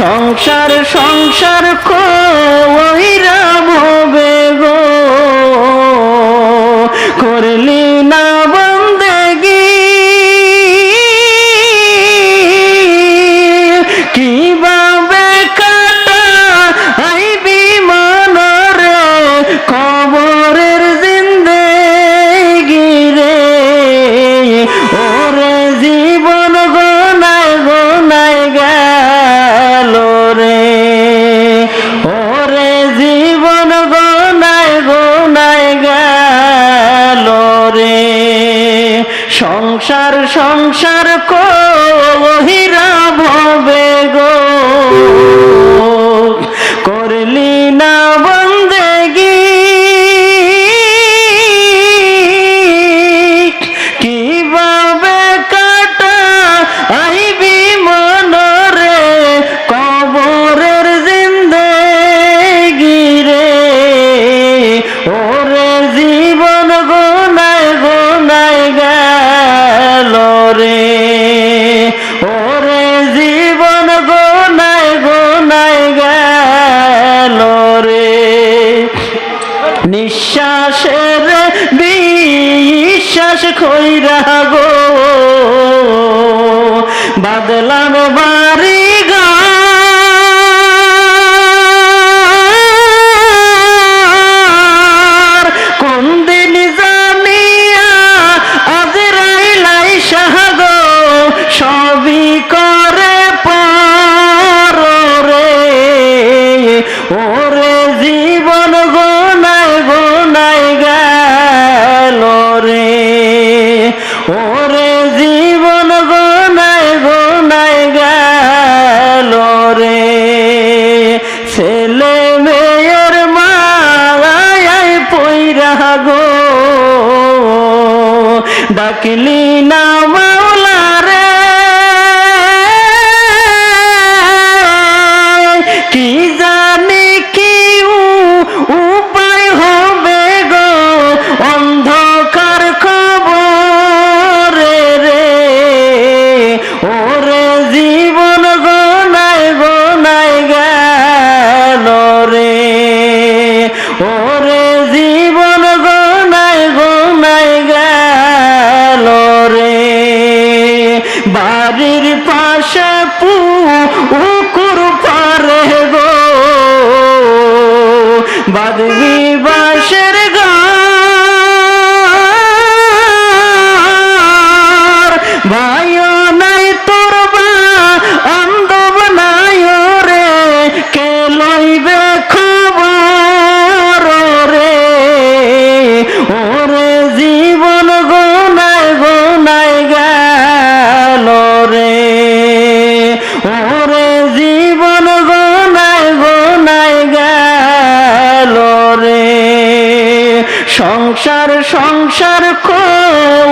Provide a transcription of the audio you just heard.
সংসার সংসার কো ওই রা সংসার আকাশ খৈরা গো। বাদলা গো ডাকলি না মাওলা রে। কি যা আদমি বাসের ঘর সংসার কর